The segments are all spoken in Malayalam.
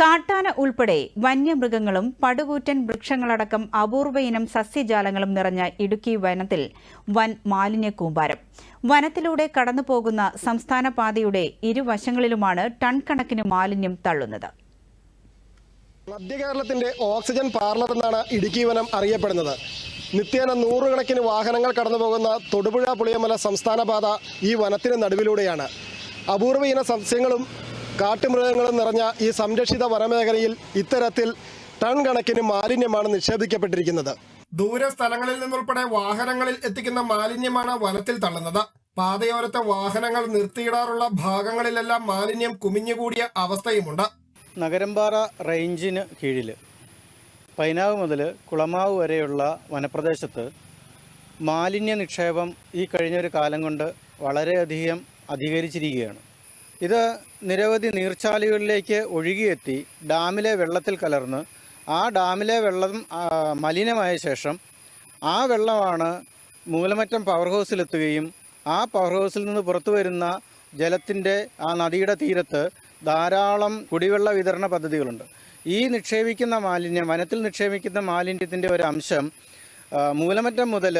കാട്ടാന ഉൾപ്പെടെ വന്യമൃഗങ്ങളും പടുകൂറ്റൻ വൃക്ഷങ്ങളടക്കം അപൂർവ ഇനം സസ്യജാലങ്ങളും നിറഞ്ഞ ഇടുക്കി വനത്തിൽ വൻ മാലിന്യ കൂമ്പാരം. വനത്തിലൂടെ കടന്നുപോകുന്ന സംസ്ഥാന പാതയുടെ ഇരുവശങ്ങളിലുമാണ് ടൺ കണക്കിന് മാലിന്യം തള്ളുന്നത്. മധ്യകേരളത്തിന്റെ ഓക്സിജൻ പാർലർ എന്നാണ് ഇടുക്കി വനം അറിയപ്പെടുന്നത്. നിത്യേന നൂറുകണക്കിന് വാഹനങ്ങൾ കടന്നുപോകുന്ന തൊടുപുഴ പുളിയമല സംസ്ഥാന പാത ഈ വനത്തിന് നടുവിലൂടെയാണ്. അപൂർവ ഇന സസ്യങ്ങളും കാട്ടുമൃഗങ്ങളും നിറഞ്ഞ ഈ സംരക്ഷിത വനമേഖലയിൽ ഇത്തരത്തിൽ ടൺ കണക്കിന് മാലിന്യമാണ് നിക്ഷേപിക്കപ്പെട്ടിരിക്കുന്നത്. ദൂര സ്ഥലങ്ങളിൽ നിന്നുൾപ്പെടെ വാഹനങ്ങളിൽ എത്തിക്കുന്ന മാലിന്യമാണ് വനത്തിൽ തള്ളുന്നത്. പാതയോരത്തെ വാഹനങ്ങൾ നിർത്തിയിടാറുള്ള ഭാഗങ്ങളിലെല്ലാം മാലിന്യം കുമിഞ്ഞുകൂടിയ അവസ്ഥയുമുണ്ട്. നഗരമ്പാറ റേഞ്ചിന് കീഴിൽ പൈനാവ് മുതൽ കുളമാവ് വരെയുള്ള വനപ്രദേശത്ത് മാലിന്യ നിക്ഷേപം ഈ കഴിഞ്ഞൊരു കാലം കൊണ്ട് വളരെയധികം അധികരിച്ചിരിക്കുകയാണ്. ഇത് നിരവധി നീർച്ചാലുകളിലേക്ക് ഒഴുകിയെത്തി ഡാമിലെ വെള്ളത്തിൽ കലർന്ന് ആ ഡാമിലെ വെള്ളം മലിനമായ ശേഷം ആ വെള്ളമാണ് മൂലമറ്റം പവർ ഹൗസിലെത്തുകയും ആ പവർ ഹൗസിൽ നിന്ന് പുറത്തു വരുന്ന ജലത്തിന്റെ ആ നദിയുടെ തീരത്ത് ധാരാളം കുടിവെള്ള വിതരണ പദ്ധതികളുണ്ട്. ഈ നിക്ഷേപിക്കുന്ന മാലിന്യം വനത്തിൽ നിക്ഷേപിക്കുന്ന മാലിന്യത്തിന്റെ ഒരു അംശം മൂലമറ്റം മുതൽ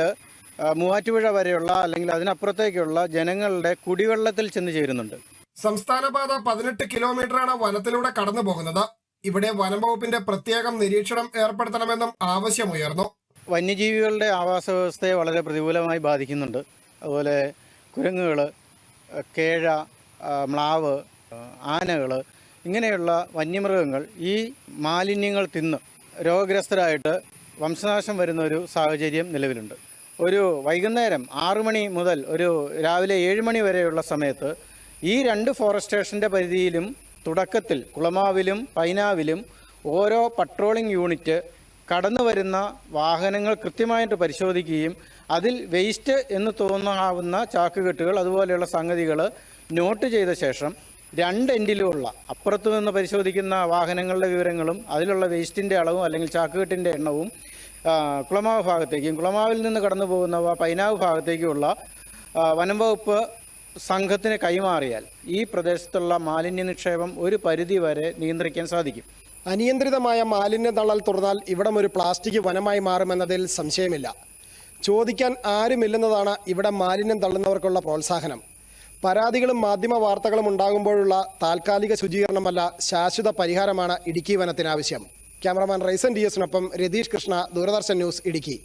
മൂവാറ്റുപുഴ വരെയുള്ള അല്ലെങ്കിൽ അതിനപ്പുറത്തേക്കുള്ള ജനങ്ങളുടെ കുടിവെള്ളത്തിൽ ചെന്ന് ചേരുന്നുണ്ട്. സംസ്ഥാന പാത പതിനെട്ട് കിലോമീറ്ററാണ് വനത്തിലൂടെ കടന്നു പോകുന്നത്. ഇവിടെ വനംവകുപ്പിന്റെ പ്രത്യേകം നിരീക്ഷണം ഏർപ്പെടുത്തണമെന്നും ആവശ്യമുയർന്നു. വന്യജീവികളുടെ ആവാസ വ്യവസ്ഥയെ വളരെ പ്രതികൂലമായി ബാധിക്കുന്നുണ്ട്. അതുപോലെ കുരങ്ങുകൾ കേഴ മ്ലാവ് ആനകൾ ഇങ്ങനെയുള്ള വന്യമൃഗങ്ങൾ ഈ മാലിന്യങ്ങൾ തിന്ന് രോഗഗ്രസ്തരായിട്ട് വംശനാശം വരുന്ന ഒരു സാഹചര്യം നിലവിലുണ്ട്. ഒരു വൈകുന്നേരം ആറു മണി മുതൽ ഒരു രാവിലെ ഏഴ് മണി വരെയുള്ള സമയത്ത് ഈ രണ്ട് ഫോറസ്റ്റ് സ്റ്റേഷന്റെ പരിധിയിലും തുടക്കത്തിൽ കുളമാവിലും പൈനാവിലും ഓരോ പട്രോളിംഗ് യൂണിറ്റ് കടന്നു വരുന്ന വാഹനങ്ങൾ കൃത്യമായിട്ട് പരിശോധിക്കുകയും അതിൽ വേസ്റ്റ് എന്ന് തോന്നാവുന്ന ചാക്കുകെട്ടുകൾ അതുപോലെയുള്ള സംഗതികൾ നോട്ട് ചെയ്ത ശേഷം രണ്ട് എൻഡിലുമുള്ള അപ്പുറത്തു നിന്ന് പരിശോധിക്കുന്ന വാഹനങ്ങളുടെ വിവരങ്ങളും അതിലുള്ള വേസ്റ്റിന്റെ അളവും അല്ലെങ്കിൽ ചാക്കുകെട്ടിന്റെ എണ്ണവും കുളമാവ് ഭാഗത്തേക്കും കുളമാവിൽ നിന്ന് കടന്നു പോകുന്നവ പൈനാവ് ഭാഗത്തേക്കുമുള്ള വനം വകുപ്പ് സംഘത്തിന് കൈമാറിയാൽ ഈ പ്രദേശത്തുള്ള മാലിന്യ നിക്ഷേപം ഒരു പരിധി വരെ നിയന്ത്രിക്കാൻ സാധിക്കും. അനിയന്ത്രിതമായ മാലിന്യ തള്ളൽ തുറന്നാൽ ഇവിടം ഒരു പ്ലാസ്റ്റിക് വനമായി മാറുമെന്നതിൽ സംശയമില്ല. ചോദിക്കാൻ ആരുമില്ലെന്നതാണ് ഇവിടെ മാലിന്യം തള്ളുന്നവർക്കുള്ള പ്രോത്സാഹനം. പരാതികളും മാധ്യമ വാർത്തകളും ഉണ്ടാകുമ്പോഴുള്ള താൽക്കാലിക ശുചീകരണമല്ല ശാശ്വത പരിഹാരമാണ് ഇടുക്കി വനത്തിനാവശ്യം. ക്യാമറമാൻ റൈസൻ ഡി എസിനൊപ്പം രതീഷ് കൃഷ്ണ ദൂരദർശൻ ന്യൂസ് ഇടുക്കി.